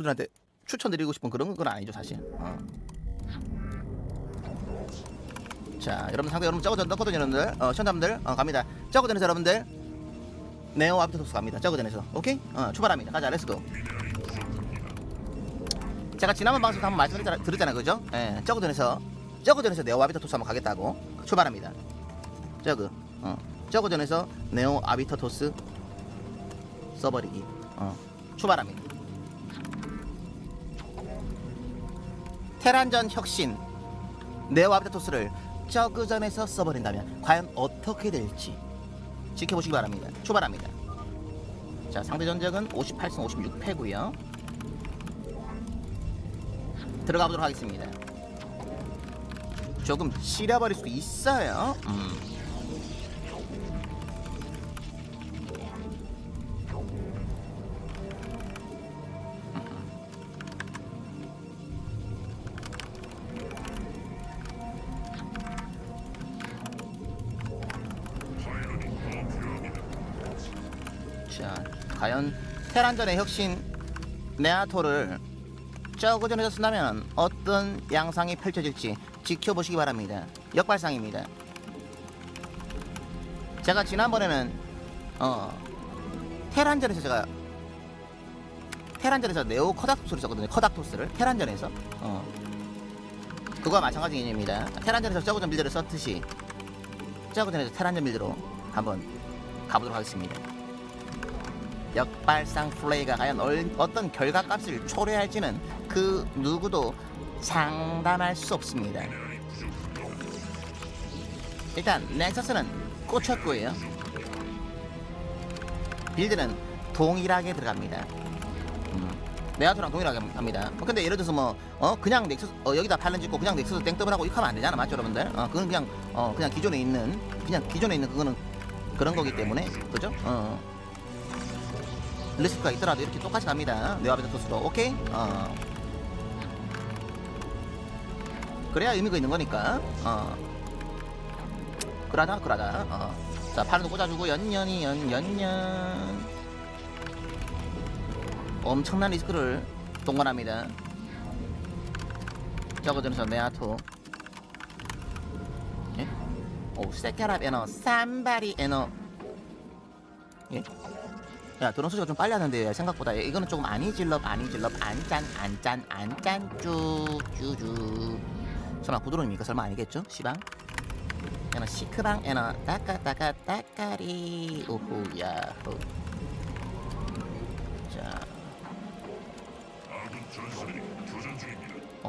분들한테 추천드리고 싶은 그런 건 아니죠 사실. 어. 자 여러분 상대 여러분 짜고 전거든요 여러분들. 어 현담들. 어, 갑니다. 짜고 전에서 여러분들. 네오 아비토스 갑니다. 짜고 전에서. 오케이? 어 출발합니다. 가자 렛츠고. 제가 지난번 방송 한번 말씀드렸잖아요 그죠? 예 짜고 전에서. 짜고 전에서 네오 아비토스 한번 가겠다고. 출발합니다. 저그 어 짜고 전에서 네오 아비토토스 써버리기. 어 출발합니다. 테란전 혁신 네오 아비타토스를 저그전에서 써버린다면 과연 어떻게 될지 지켜보시기 바랍니다. 출발합니다. 자 상대 전적은 58승 56패고요. 들어가 보도록 하겠습니다. 조금 치려버릴 수 있어요. 음. 혈안전의 혁신 네아토를 저그전에서 쓴다면 어떤 양상이 펼쳐질지 지켜보시기 바랍니다. 역발상입니다. 제가 지난번에는 어 테란전에서 제가 테란전에서 네오 커닥토스를 썼거든요. 커닥토스를 테란전에서 어 그거와 마찬가지 개념입니다. 테란전에서 저그전 빌드를 썼듯이 저그전에서 테란전 빌드로 한번 가보도록 하겠습니다. 역발상 플레이가 과연 얼, 어떤 결과값을 초래할지는 그 누구도 상담할 수 없습니다. 일단 넥서스는 꽂혔고요. 빌드는 동일하게 들어갑니다. 음, 메아토랑 동일하게 합니다. 어, 근데 예를 들어서 뭐, 어, 그냥 넥서스, 어, 여기다 팔렌 짓고 그냥 넥서스 땡더블 하고 이렇게 하면 안 되잖아. 맞죠, 여러분들? 어, 그건 그냥, 어, 그냥 기존에 있는, 그냥 기존에 있는 그거는 그런 거기 때문에, 그죠? 어. 어. 리스크가 있더라도 이렇게 똑같이 갑니다. 네와베드 투수로. 오케이? 어. 그래야 의미가 있는 거니까. 어. 그러다, 그러다. 어. 자, 팔도 꽂아주고, 연연이, 연, 연연. 엄청난 리스크를 동원합니다. 적어주면서 메아토. 예? 오, 세카랍 에너, 삼바리 에너. 예? 야 결혼 소식을 좀 빨리 하는데 생각보다. 이거는 조금 아니질럽 아니질럽 안짠 안짠 안짠 쭉쭈쭈. 설마 구두론입니까? 설마 아니겠죠? 시방? 에너 시크방 에너 따까따까 따까리. 오호 야호. 자.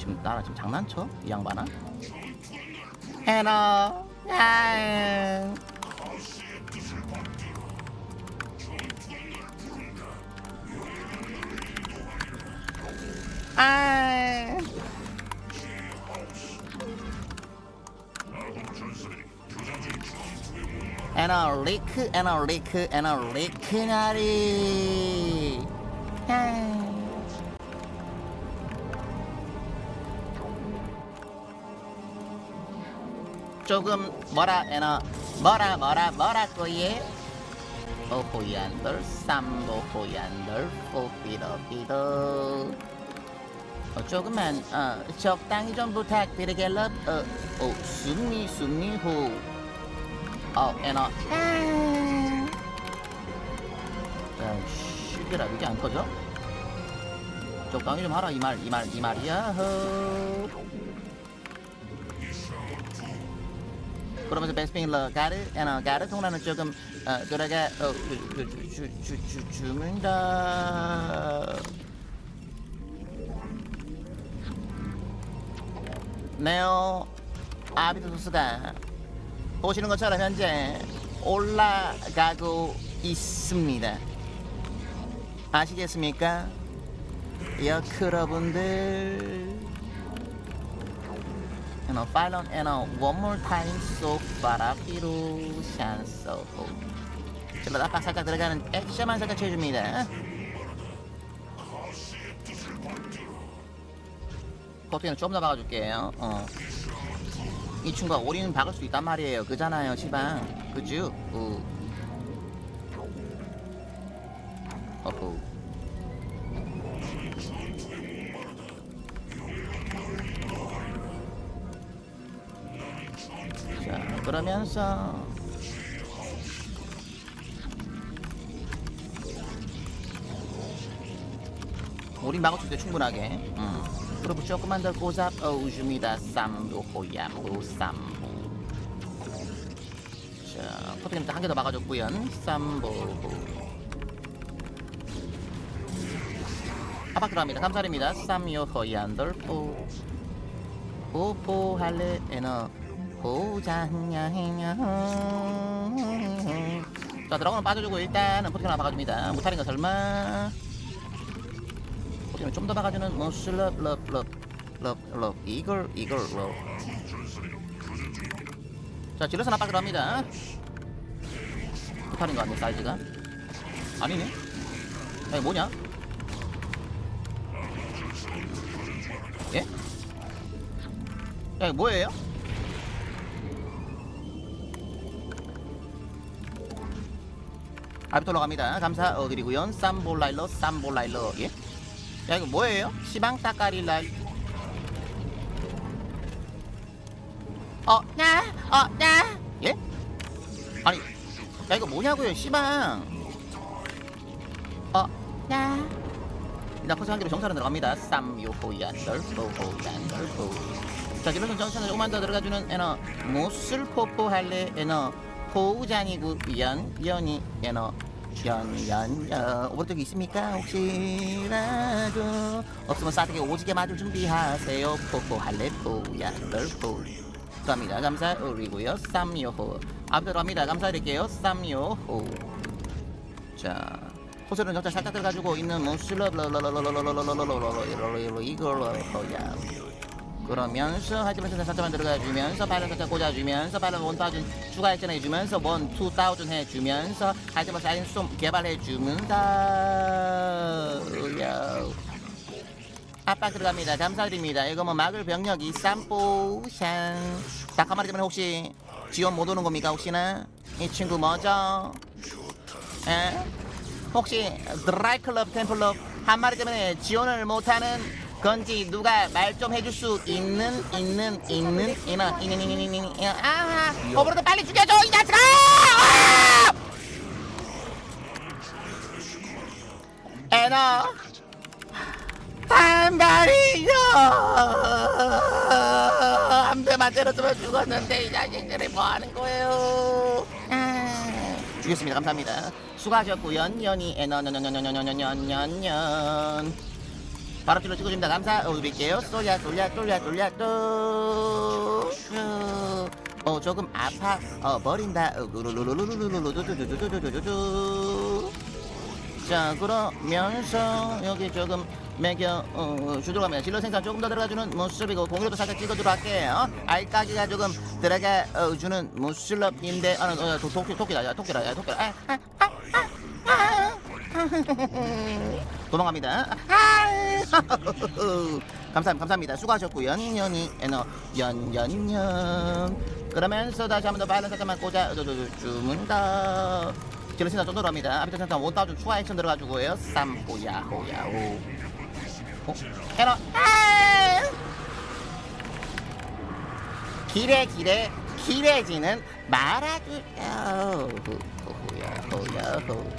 지금 나랑 지금 장난쳐? 이 양반아? 해너. 아. 아. 에너 리크 에너 리크 에너 리크 나리 아. 조금 뭐라 에너 뭐라 뭐라 뭐라고 예 오호얀들 삼오호얀들 포비더비더 어, 조금만 어, 적당히 좀 부탁드리겠러 어, 오 숨니 숨니 후 어, 에너 야, 시계라 이게 안 꺼져? 적당히 좀 하라 이 말 이 말 이 말이야 허. 그러면서 베스핑러 가르 에너 가르 통나는 조금 어, 들어가 어, 그, 그, 주, 주, 주, 주문다 네오 아비드 소스가 보시는 것처럼 현재 올라가고 있습니다. 아시겠습니까? 여러분들 You know, final and uh, one more time so 바라피로 샨소 질러 압박 살짝 들어가는 액션만 살짝 쳐줍니다 버튼을 좀더 박아줄게요 어. 이 친구가 오리는 박을 수 있단 말이에요 그잖아요 시방 그죠? 우. 어후 그러면서. 우리 막아줄 때 충분하게. 음. 그리고 조금만 더 고잡 어우줍니다. 쌈도 호야무 쌈부 자 포트님 한개 더 막아줬고요. 쌈보. 아박 들어갑니다. 감사합니다. 쌈요 호얀돌포. 포포 할래 에너 호장냐해냐 자 드라곤은 빠져주고 일단은 포트님 하나 막아줍니다. 못하는 거 설마? 포트님 좀더 막아주는 모슬 럽 럽럽럽럽. 이걸 이걸 럽. 자 질러서 나빠 들어갑니다. 못하는 거 같네 사이즈가. 아니네. 야 이거 뭐냐? 예? 야 뭐예요? 아비톨로 갑니다 감사 어 드리고요 쌈볼라일러 쌈볼라일러 예? 야 이거 뭐예요? 시방 따까릴라 어, 나, 어, 나. 예? 아니, 야 이거 뭐냐고요, 시방. 어, 나. 일단 포스 한 개로 정찰은 들어갑니다. 쌈요호얀 널포호얀 널포. 자, 기로선 정찰은 조금만 더 들어가주는 에너 무술포포 할래 에너 포우잔이구 연 연이 에너 연연연 오른쪽에 있습니까? 혹시라도 없으면 싸대기 오지게 맞을 준비하세요. 포포 할래 포우얀 널포. 감사합니다. 감사드리고요. 쌈요호. 앞으로 갑니다. 감사드릴게요. 쌈요호. 자, 호소는 정찰 살짝 들어가지고 있는 모슬러 이걸로 거야. 그러면서 하지만 살짝만 들어가주면서 발을 살짝 꽂아주면서 발을 원타준 추가 액션 해주면서 원, 투, 다우즌 해주면서 하지만 사인 쏨 개발해주면서 야. 압박 들어갑니다. 감사드립니다. 이거 뭐 막을 병력이 쌈포샹. 딱 한마디 때문에 혹시 지원 못 오는 겁니까 혹시나? 이 친구 뭐죠? 에? 혹시 드라이클럽 템플럽 한 마리 때문에 지원을 못하는 건지 누가 말 좀 해줄 수 있는 있는 있는? 이나 이는 이는 이는 이는 아 오버로드 빨리 죽여줘 이 자식아! 아! 에너 한 마리요 한 대만 때렸으면 죽었는데 이 자식들이 뭐 하는 거예요? 아, 죽였습니다. 감사합니다. 수고하셨고 연연이 에너년년년년년년년년 찔러 찍어줍니다. 감사 어 드릴게요. 쏠야 쏠야 쏠야 쏠야 또. 어, 조금 아파. 어 버린다. 어. 자 그러면서 여기 조금 매겨 어, 주도록 합니다. 진로 생산 조금 더 들어가주는 모습이고 공유도 살짝 찍어주도록 할게요. 알까기가 조금 들어가 어, 주는 모습인데 아, 어, 도, 토끼 토끼다. 야 토끼다. 야 토끼다. 아, 아, 아, 아, 아. 도망갑니다. 아, 감사합니다 감사합니다 수고하셨고 연연이 에너 연연연 그러면서 다시 한 번 더 바이런 살짝만 꽂아 주문다 제르시나 좀 들어갑니다. 아비터 센터 원따 좀 추가 액션 들어가지고요. 쌈호야 호야 호. 어? 헤러. 아! 길에 길에 길해지는 말아주요. 호야 호야 호.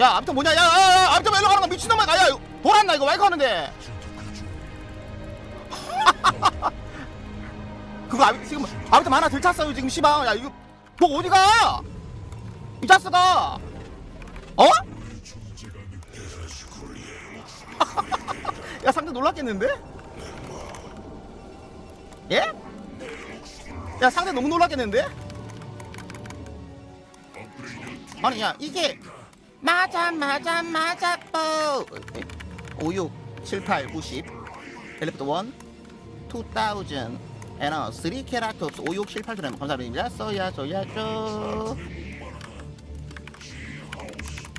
야 아비터 뭐냐? 야 야 야 아비터 왜 일로 가는 거야? 미친놈아 가야 돌았나 이거 왜 가는데? 그거 아비 지금 아비터 하나 들쳤어요 지금 시방. 야 이거 너 어디 가? 이 자스가 어? 야 상대 놀랐겠는데? 예? 야 상대 너무 놀랐겠는데? 아니 야 이게 맞아 맞아 맞아 뽀 56, 78, 90 벨리프트 1 2000 에너 3 캐라톱스 56, 78 드래곤. 감사합니다. 쏘야 써야죠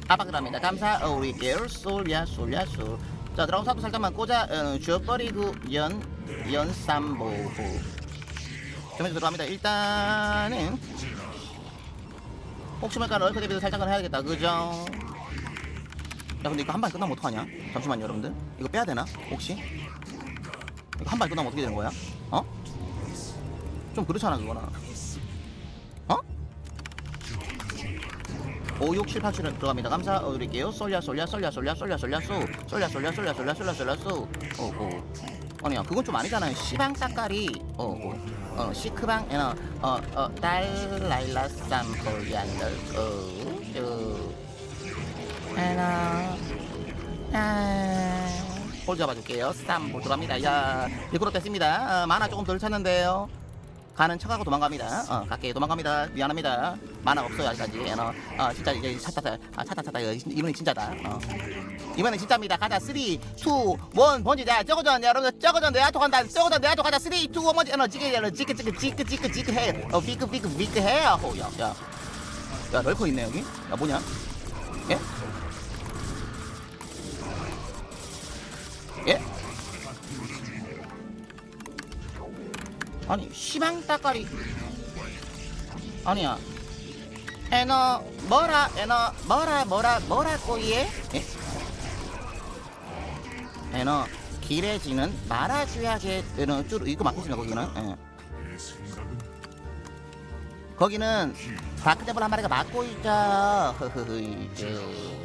아방그랍니다. 감사 어, 우리 게울 쏘야 쏘야 쏘자 드럼 사도 살짝만 꽂아 어, 쥐어버리고 연 연삼보호 점에서 들어갑니다. 일단은 혹시 말까? 널크 대비도 살짝은 해야겠다. 그죠? 야 근데 이거 한 번 끝나면 어떡하냐? 잠시만요 여러분들 이거 빼야 되나? 혹시? 이거 한 번 끝나면 어떻게 되는 거야? 어? 좀 그렇잖아 그거나 5 6 7 8 7 들어갑니다 감사 드릴게요 쏠야 쏠야 쏠야 쏠야 쏠야 쏠야 쏘 쏠야 쏠야 쏠야 쏠야 쏠야 쏠야 쏘 어어 아니야 그건 좀 아니잖아요 시방 따까리 어어 시크방 에너 어어 달라일라 쌈 코리안들 어 네, 에나 홀 아. 잡아줄게요. 스탐볼 들어갑니다. 야, 일그로 됐습니다 어, 만화 조금 덜 찾는데요 가는 척하고 도망갑니다. 어, 갈게 도망갑니다. 미안합니다. 만화 없어요 아직까지. 어, 어 진짜 이제 찾다 아, 찾다 찾다 이번엔 진짜다. 어. 이번엔 진짜입니다. 가자 3, 2, 1 번지자. 저거전 여러분들 저거전 내 아토 간다. 저거전 내 아토 가자 3, 2, 1 번지. 에너지 지그 지그 지그 지게 지게 해. 어 비그 비그 비크 해. 호야 야. 야 럴커 있네 여기. 야 뭐냐? 예? 예? 아니 시방 따까리. 아니야. 에너 뭐라 에너 뭐라 뭐라 뭐라고 이에? 예? 에너 기레지는 말아줘야지 에너 쭈루 이거 맞겠습니다 거기는. 에. 거기는 다크데블 한 마리가 맞고 있자. 흐흐흐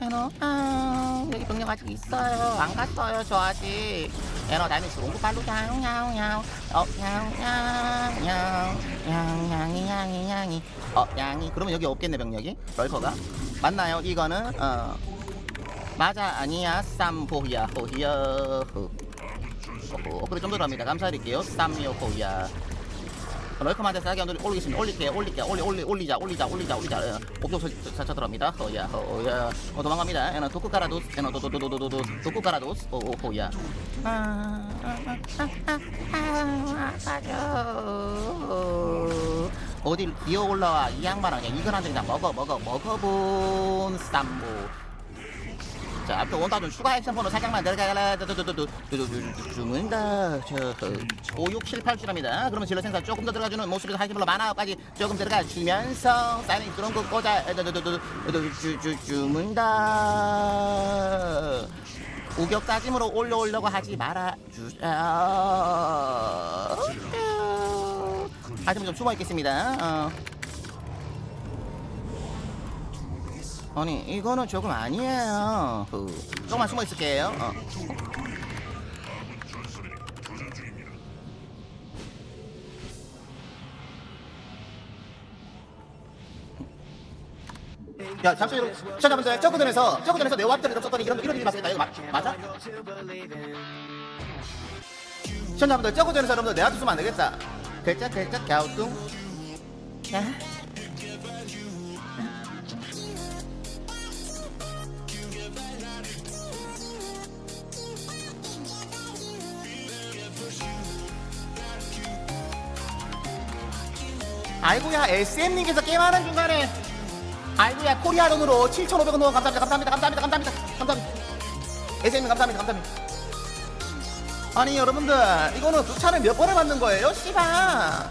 에너 아 여기 동력 아직 있어요. 안 갔어요 저 아직. 에너 다미스 공구 발로. 야옹야옹야옹 어 야옹야옹 야옹양이 양이 양이. 어 양이. 그러면 여기 없겠네 병력이? 럴커가? 맞나요? 이거는 어. 맞아 아니야. 쌈보야 호히야. 어, 호. 어, 그래 좀 더 갑니다. 감사드릴게요. 쌈요 호야. 럴커한테 싸게 한번 올리겠습니다. 올릴게요. 올릴게요. 올리 올리 올리자 올리자 올리자 올리자. 어, 옵션 차차 들어갑니다. 허야 허야. 어 도망갑니다. 에너 도쿠 까라도스. 에너 도도도도도도 도쿠 까라도스. 오 오, 호야. 아, 어딜 기어 올라와. 이 양반아. 그냥 이건 그냥 먹어 먹어 먹어본 쌈보 자 앞에 원다 좀 추가 액션 번호 살짝만 내려가라 주문다 저 5, 6, 7, 8 줄합니다 그러면 질러 생산 조금 더 들어가주는 모습에서 하이블로 만화까지 조금 들어가 주면서 사이렌 그런 거 꽂아 주문다 우격 따짐으로 올려오려고 하지 말아 주자 하지만 좀 숨어 있겠습니다 어. 아니 이거는 조금 아니에요 후. 조금만 숨어 있을게요 어. 야 여러분. 시청자분들 저그전에서 저그전에서 내 왓들이 없었더니 이런 이런 일이 봤습니다 이거 마, 맞아? 시청자분들 저그전에서 여러분들 내한테 쓰면 안 되겠다 글자 글자 갸우뚱 야. 아이고야 SM님께서 게임하는 중간에. 아이고야 코리아 돈으로 7,500원 넣어 감사합니다 감사합니다 감사합니다 감사합니다 감사합니다. SM님 감사합니다 감사합니다. 아니 여러분들 이거는 주차를 몇 번을 받는 거예요 씨발? 야.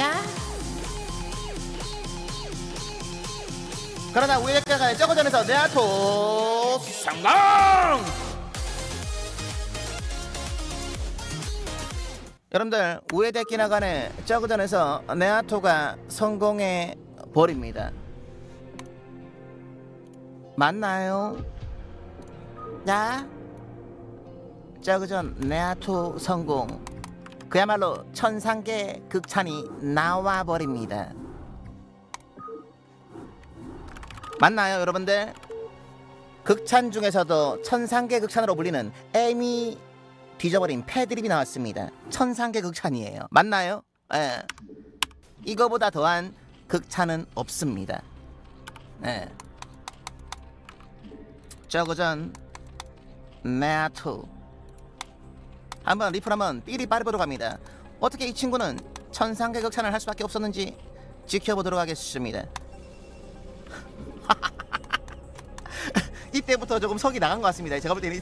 야. 그러다 우에까가 저거전에서 네아토. 성공! 여러분들 우에데키 나간에 저그전에서 네아토가 성공해 버립니다. 맞나요? 야, 저그전 네아토 성공. 그야말로 천상계 극찬이 나와 버립니다. 맞나요, 여러분들? 극찬 중에서도 천상계 극찬으로 불리는 에미 뒤져버린 패드립이 나왔습니다. 천상계 극찬이에요. 맞나요? 예. 이거보다 더한 극찬은 없습니다. 예. 저거전 매투 한번 리플 한번 삐리 빠르보러 갑니다. 어떻게 이 친구는 천상계 극찬을 할 수밖에 없었는지 지켜보도록 하겠습니다. 이때부터 조금 석이 나간 것 같습니다. 제가 볼 때는 이-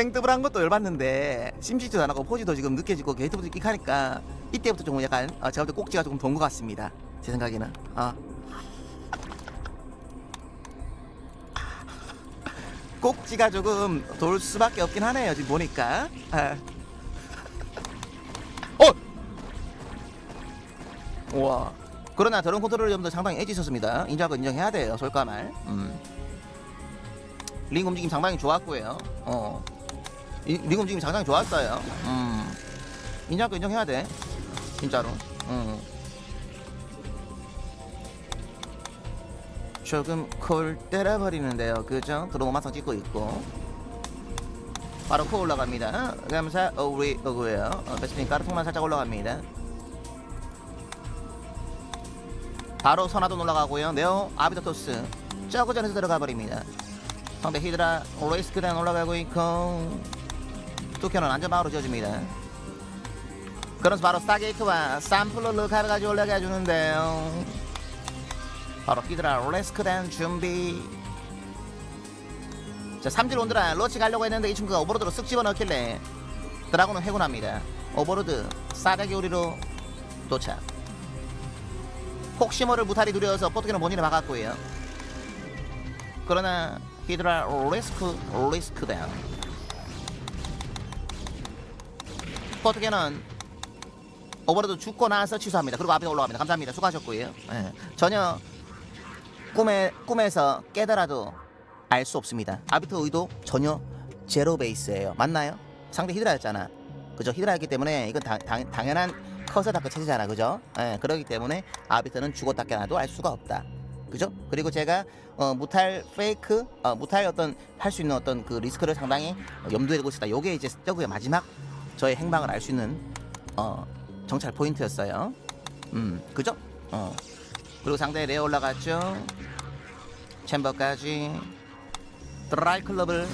땡뜨블 한 것도 열받는데 심시티도 안 하고 포지도 지금 느껴지고 게이트부터 끽하니까 이때부터 조금 약간 어, 제가 볼 때 꼭지가 조금 돈 것 같습니다. 제 생각에는 어. 꼭지가 조금 돌 수밖에 없긴 하네요. 지금 보니까. 아. 어. 와. 그러나 저런 컨트롤 점도 상당히 엣지 있었습니다. 인정하고 인정해야 돼요. 솔까말. 음. 링 움직임 상당히 좋았고요. 어. 이- 링 움직임 상당히 좋았어요. 음. 인정하고 인정해야 돼. 진짜로. 음. 조금 콜 때려버리는데요. 그죠? 드로마 마상 찍고 있고. 바로 코 올라갑니다. 감사 오리 오고요. 어, 베스핀 까르통만 살짝 올라갑니다. 바로 선화도 올라가고요. 네오 아비터토스 저그전에서 들어가 버립니다. 상대 히드라 레이스크단 올라가고 있고 투켜는 안전방으로 지어줍니다. 그래서 바로 스타게이트와 삼플러를 가져가지고 올라가 주는데요. 바로 히드라 레스크단 준비. 자 삼질 온드라 러치 가려고 했는데 이 친구가 오버로드로 쓱 집어넣길래 드라곤은 회군합니다. 오버로드 싸가기 우리로 도착. 혹시 모를 무탈이 두려워서 포트기는 본인을 막았고요. 그러나 히드라 리스크 리스크 다. 포트기는 오버로드 죽고 나서 취소합니다. 그리고 앞에 올라갑니다. 감사합니다. 수고하셨고요. 예. 전혀 꿈에 꿈에서 깨더라도 알 수 없습니다. 아비터 의도 전혀 제로 베이스예요. 맞나요? 상대 히드라였잖아. 그죠? 히드라였기 때문에 이건 당, 당, 당연한 커서 다크 차지잖아. 그죠? 예, 그렇기 때문에 아비터는 죽었다 깨나도 알 수가 없다. 그죠? 그리고 제가 어, 무탈 페이크, 어, 무탈 어떤 할 수 있는 어떤 그 리스크를 상당히 염두에 두고 있다. 요게 이제 저그의 마지막 저의 행방을 알 수 있는 어, 정찰 포인트였어요. 음, 그죠? 어. 그리고 상대 레어 올라갔죠. 챔버까지 드라이 클럽을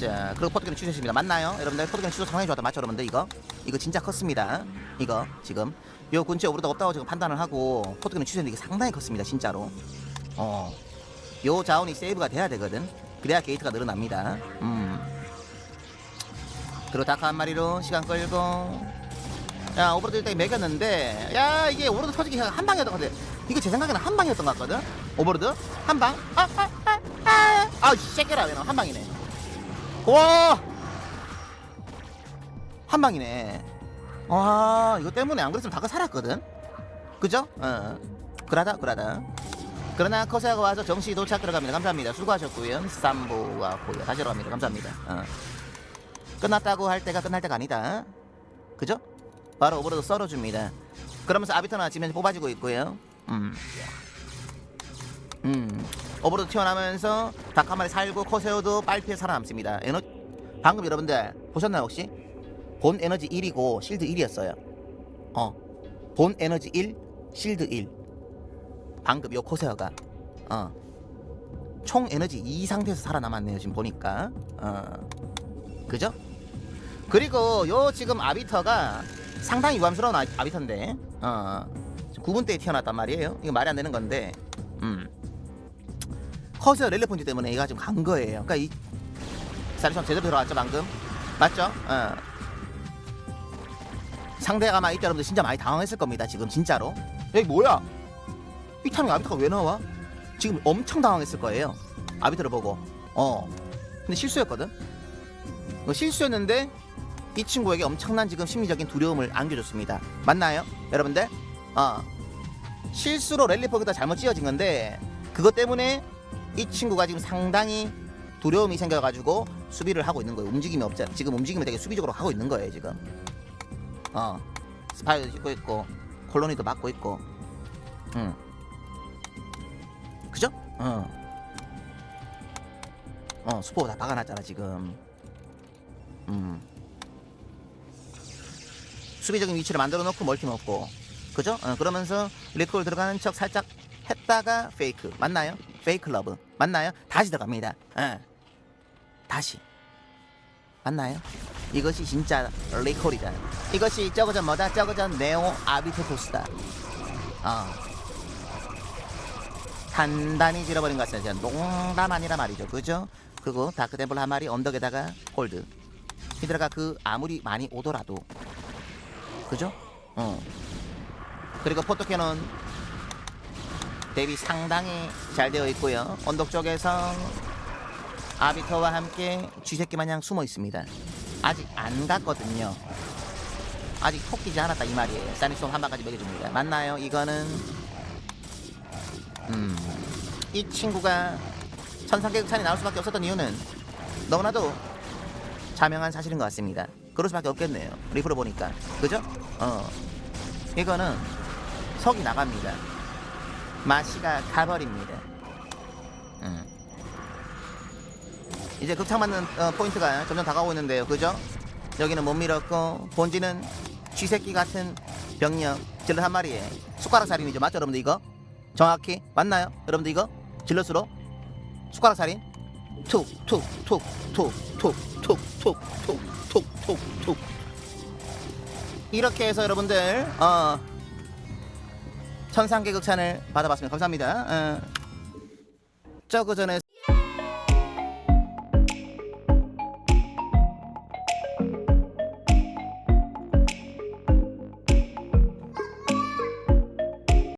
자 그리고 포트게는 취소했습니다. 맞나요? 여러분들 포트게는 취소 상당히 좋았다. 맞죠, 여러분들 이거 이거 진짜 컸습니다. 이거 지금 요 근처에 오르다 없다고 지금 판단을 하고 포트게는 취소했는데 이게 상당히 컸습니다. 진짜로. 어. 요 자원이 세이브가 돼야 되거든. 그래야 게이트가 늘어납니다. 음. 그리고 다크 한 마리로 시간 끌고. 야 오버로드 일단 매겼는데 야 이게 오버로드 터지기 한 방이었던 것 같아. 이거 제 생각에는 한 방이었던 것 같거든? 오버로드? 한방? 아 아 아아아 새끼라 왜한 방이네. 와한 방이네. 와 이거 때문에 안 그랬으면 다크 살았거든? 그죠? 어. 그러다 그러다. 그러나 커세아가 와서 정시 도착 들어갑니다. 감사합니다. 수고하셨고요. 삼보와 고요. 다시 들어갑니다. 감사합니다. 어. 끝났다고 할 때가 끝날 때가 아니다 그죠? 바로 오버로드 썰어줍니다. 그러면서 아비터나 지면 뽑아지고 있고요. 음. 음. 오버로드 튀어나오면서 닭 한 마리 살고 커세어도 빨피에 살아남습니다. 에너 방금 여러분들 보셨나요 혹시? 본 에너지 1이고 실드 1이었어요. 어. 본 에너지 1, 실드 1. 방금 요 커세어가 어. 총 에너지 2 상태에서 살아남았네요. 지금 보니까. 어. 그죠? 그리고 요 지금 아비터가 상당히 유감스러운 아, 아비터인데 어, 9분 때에 태어났단 말이에요. 이거 말이 안 되는 건데 음. 커서 렐레 폰지 때문에 얘가 지금 간 거예요. 그러니까 이 사리션 제대로 들어왔죠 방금 맞죠? 어. 상대가 아마 이때 여러분들 진짜 많이 당황했을 겁니다. 지금 진짜로 여기 뭐야? 이 타임에 아비터가 왜 나와? 지금 엄청 당황했을 거예요. 아비터를 보고 어. 근데 실수였거든. 실수였는데 이 친구에게 엄청난 지금 심리적인 두려움을 안겨줬습니다. 맞나요, 여러분들? 어 실수로 랠리 포기가 잘못 찌어진 건데 그것 때문에 이 친구가 지금 상당히 두려움이 생겨가지고 수비를 하고 있는 거예요. 움직임이 없잖아. 지금 움직임을 되게 수비적으로 하고 있는 거예요. 지금. 어 스파이도 짓고 있고 콜로니도 막고 있고. 응. 그죠? 어. 어 수포 다 박아놨잖아 지금. 음. 수비적인 위치를 만들어 놓고 멀티 먹고 그죠? 어, 그러면서 리콜 들어가는 척 살짝 했다가 페이크 맞나요? 페이크 러브 맞나요? 다시 들어갑니다. 예. 다시 맞나요? 이것이 진짜 리콜이다. 이것이 저거전 뭐다? 저거전 네오 아비토토스다. 어. 단단히 질러버린 것 같습니다. 농담 아니라 말이죠. 그죠? 그리고 다크템플 한 마리 언덕에다가 홀드. 히드라가 그 아무리 많이 오더라도 그죠? 어. 그리고 포토캐논 대비 상당히 잘 되어 있고요. 언덕 쪽에서 아비터와 함께 쥐새끼 마냥 숨어 있습니다. 아직 안 갔거든요. 아직 토끼지 않았다 이 말이에요. 사니송 한 방까지 먹여줍니다. 맞나요? 이거는 음, 이 친구가 천상계급찬이 나올 수밖에 없었던 이유는 너무나도 자명한 사실인 것 같습니다. 그럴 수밖에 없겠네요. 리프로 보니까 그죠? 어, 이거는 석이 나갑니다. 마시가 가버립니다. 음. 이제 극창 맞는 어, 포인트가 점점 다가오고 있는데요. 그죠? 여기는 못 밀었고 본진은 쥐새끼 같은 병력 질럿 한 마리에 숟가락 살인이죠. 맞죠, 여러분들 이거? 정확히 맞나요? 여러분들 이거 질럿으로 숟가락 살인 툭툭툭툭툭툭 툭툭툭툭툭 이렇게 해서 여러분들 어 천상계극찬을 받아봤습니다. 감사합니다. 어, 저그 전에